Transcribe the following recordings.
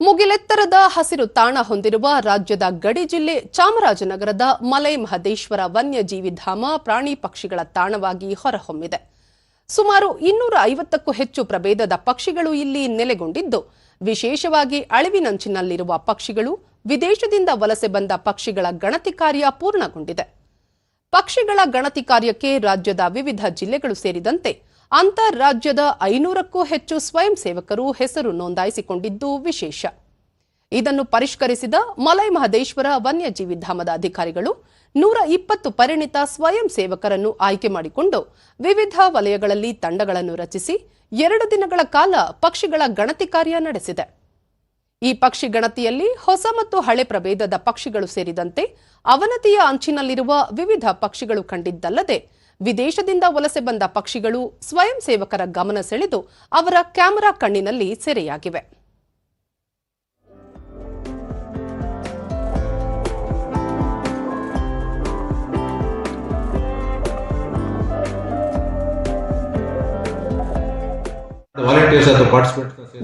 ಮುಗಿಲೆತ್ತರದ ಹಸಿರು ತಾಣ ಹೊಂದಿರುವ ರಾಜ್ಯದ ಗಡಿ ಜಿಲ್ಲೆ ಚಾಮರಾಜನಗರದ ಮಲೈ ಮಹದೇಶ್ವರ ವನ್ಯಜೀವಿ ಧಾಮ ಪ್ರಾಣಿ ಪಕ್ಷಿಗಳ ತಾಣವಾಗಿ ಹೊರಹೊಮ್ಮಿದೆ. ಸುಮಾರು ಇನ್ನೂರ ಐವತ್ತಕ್ಕೂ ಹೆಚ್ಚು ಪ್ರಭೇದದ ಪಕ್ಷಿಗಳು ಇಲ್ಲಿ ನೆಲೆಗೊಂಡಿದ್ದು, ವಿಶೇಷವಾಗಿ ಅಳಿವಿನಂಚಿನಲ್ಲಿರುವ ಪಕ್ಷಿಗಳು ವಿದೇಶದಿಂದ ವಲಸೆ ಬಂದ ಪಕ್ಷಿಗಳ ಗಣತಿ ಕಾರ್ಯ ಪೂರ್ಣಗೊಂಡಿದೆ. ಪಕ್ಷಿಗಳ ಗಣತಿ ಕಾರ್ಯಕ್ಕೆ ರಾಜ್ಯದ ವಿವಿಧ ಜಿಲ್ಲೆಗಳು ಸೇರಿದಂತೆ ಅಂತಾರಾಜ್ಯದ ಐನೂರಕ್ಕೂ ಹೆಚ್ಚು ಸ್ವಯಂ ಸೇವಕರು ಹೆಸರು ನೋಂದಾಯಿಸಿಕೊಂಡಿದ್ದು ವಿಶೇಷ. ಇದನ್ನು ಪರಿಷ್ಕರಿಸಿದ ಮಲೈ ಮಹದೇಶ್ವರ ವನ್ಯಜೀವಿ ಧಾಮದ ಅಧಿಕಾರಿಗಳು ನೂರ ಇಪ್ಪತ್ತು ಪರಿಣಿತ ಸ್ವಯಂ ಸೇವಕರನ್ನು ಆಯ್ಕೆ ಮಾಡಿಕೊಂಡು ವಿವಿಧ ವಲಯಗಳಲ್ಲಿ ತಂಡಗಳನ್ನು ರಚಿಸಿ ಎರಡು ದಿನಗಳ ಕಾಲ ಪಕ್ಷಿಗಳ ಗಣತಿ ಕಾರ್ಯ ನಡೆಸಿದೆ. ಈ ಪಕ್ಷಿ ಗಣತಿಯಲ್ಲಿ ಹೊಸ ಮತ್ತು ಹಳೆ ಪ್ರಭೇದದ ಪಕ್ಷಿಗಳು ಸೇರಿದಂತೆ ಅವನತಿಯ ಅಂಚಿನಲ್ಲಿರುವ ವಿವಿಧ ಪಕ್ಷಿಗಳು ಕಂಡಿದ್ದಲ್ಲದೆ ವಿದೇಶದಿಂದ ವಲಸೆ ಬಂದ ಪಕ್ಷಿಗಳು ಸ್ವಯಂ ಸೇವಕರ ಗಮನ ಸೆಳೆದು ಅವರ ಕ್ಯಾಮೆರಾ ಕಣ್ಣಿನಲ್ಲಿ ಸೆರೆಯಾಗಿವೆ.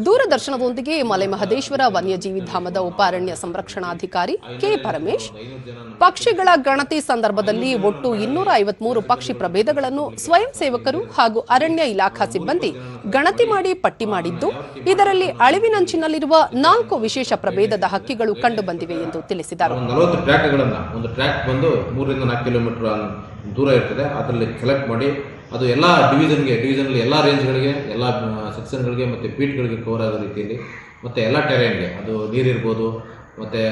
ದೂರದರ್ಶನದೊಂದಿಗೆ ಮಲೆ ಮಹದೇಶ್ವರ ವನ್ಯಜೀವಿ ಧಾಮದ ಉಪ ಅರಣ್ಯ ಸಂರಕ್ಷಣಾಧಿಕಾರಿ ಕೆ ಪರಮೇಶ್ ಪಕ್ಷಿಗಳ ಗಣತಿ ಸಂದರ್ಭದಲ್ಲಿ ಒಟ್ಟು ಇನ್ನೂರ ಐವತ್ಮೂರು ಪಕ್ಷಿ ಪ್ರಭೇದಗಳನ್ನು ಸ್ವಯಂ ಸೇವಕರು ಹಾಗೂ ಅರಣ್ಯ ಇಲಾಖಾ ಸಿಬ್ಬಂದಿ ಗಣತಿ ಮಾಡಿ ಪಟ್ಟಿ ಮಾಡಿದ್ದು ಇದರಲ್ಲಿ ಅಳಿವಿನಂಚಿನಲ್ಲಿರುವ ನಾಲ್ಕು ವಿಶೇಷ ಪ್ರಭೇದದ ಹಕ್ಕಿಗಳು ಕಂಡುಬಂದಿವೆ ಎಂದು ತಿಳಿಸಿದರು. ಒಂದು ಟ್ರ್ಯಾಕ್ ಬಂದು ಮೂರರಿಂದ ನಾಲ್ಕು ಕಿಲೋಮೀಟರ್ ದೂರ ಇರ್ತದೆ. ಅದರಲ್ಲಿ ಸೆಲೆಕ್ಟ್ ಮಾಡಿ ಅದು ಎಲ್ಲ ಡಿವಿಷನ್ಗೆ ಡಿವಿಷನ್ಲಿ ಎಲ್ಲ ರೇಂಜ್ಗಳಿಗೆ ಎಲ್ಲ ಸೆಕ್ಷನ್ಗಳಿಗೆ ಮತ್ತು ಪೀಟ್ಗಳಿಗೆ ಕವರ್ ಆಗೋ ರೀತಿಯಲ್ಲಿ ಮತ್ತು ಎಲ್ಲ ಟೆರೆನ್ಗೆ ಅದು ನೀರಿರ್ಬೋದು ಮತ್ತು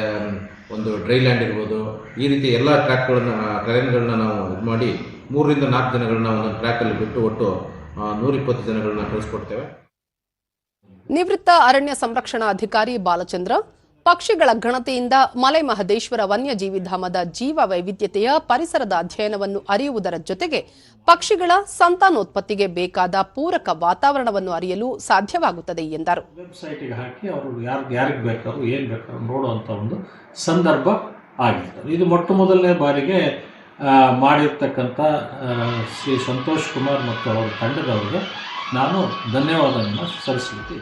ಒಂದು ಡ್ರೈ ಲ್ಯಾಂಡ್ ಇರ್ಬೋದು. ಈ ರೀತಿ ಎಲ್ಲ ಟ್ರ್ಯಾಕ್ಗಳನ್ನ ಟೆರೆನ್ಗಳನ್ನ ನಾವು ಇದು ಮಾಡಿ ಮೂರರಿಂದ ನಾಲ್ಕು ಜನಗಳನ್ನ ಒಂದೊಂದು ಟ್ರ್ಯಾಕಲ್ಲಿ ಬಿಟ್ಟು ಒಟ್ಟು ನೂರಿಪ್ಪತ್ತು ಜನಗಳನ್ನ ಕಳಿಸ್ಕೊಡ್ತೇವೆ. ನಿವೃತ್ತ ಅರಣ್ಯ ಸಂರಕ್ಷಣಾ ಅಧಿಕಾರಿ ಬಾಲಚಂದ್ರ ಪಕ್ಷಿಗಳ ಗಣತಿಯಿಂದ ಮಲೆ ಮಹದೇಶ್ವರ ವನ್ಯಜೀವಿ ಧಾಮದ ಜೀವ ವೈವಿಧ್ಯತೆಯ ಪರಿಸರದ ಅಧ್ಯಯನವನ್ನು ಅರಿಯುವುದರ ಜೊತೆಗೆ ಪಕ್ಷಿಗಳ ಸಂತಾನೋತ್ಪತ್ತಿಗೆ ಬೇಕಾದ ಪೂರಕ ವಾತಾವರಣವನ್ನು ಅರಿಯಲು ಸಾಧ್ಯವಾಗುತ್ತದೆ ಎಂದರು. ವೆಬ್ಸೈಟಿಗೆ ಹಾಕಿ ಅವರು ಯಾರು, ಯಾರಿಗೆ ಬೇಕಾದ್ರು, ಏನು ಬೇಕಾದ್ರು ನೋಡುವಂಥ ಒಂದು ಸಂದರ್ಭ ಆಗಿರ್ತದೆ. ಇದು ಮೊಟ್ಟ ಮೊದಲನೇ ಬಾರಿಗೆ ಮಾಡಿರ್ತಕ್ಕಂಥ ಶ್ರೀ ಸಂತೋಷ್ ಕುಮಾರ್ ಮತ್ತು ಅವರ ತಂಡದವರಿಗೆ ನಾನು ಧನ್ಯವಾದವನ್ನು ಸಲ್ಲಿಸಲಿಕ್ಕೆ